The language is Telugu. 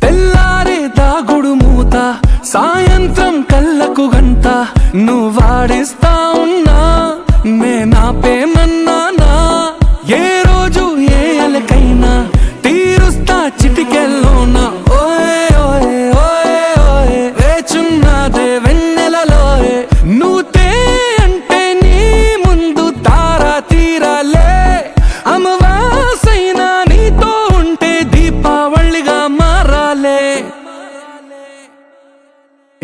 తెల్లారే దాగుడు మూత సాయంత్రం కళ్ళకు గంట నువ్వు వాడిస్తా ఉన్నా.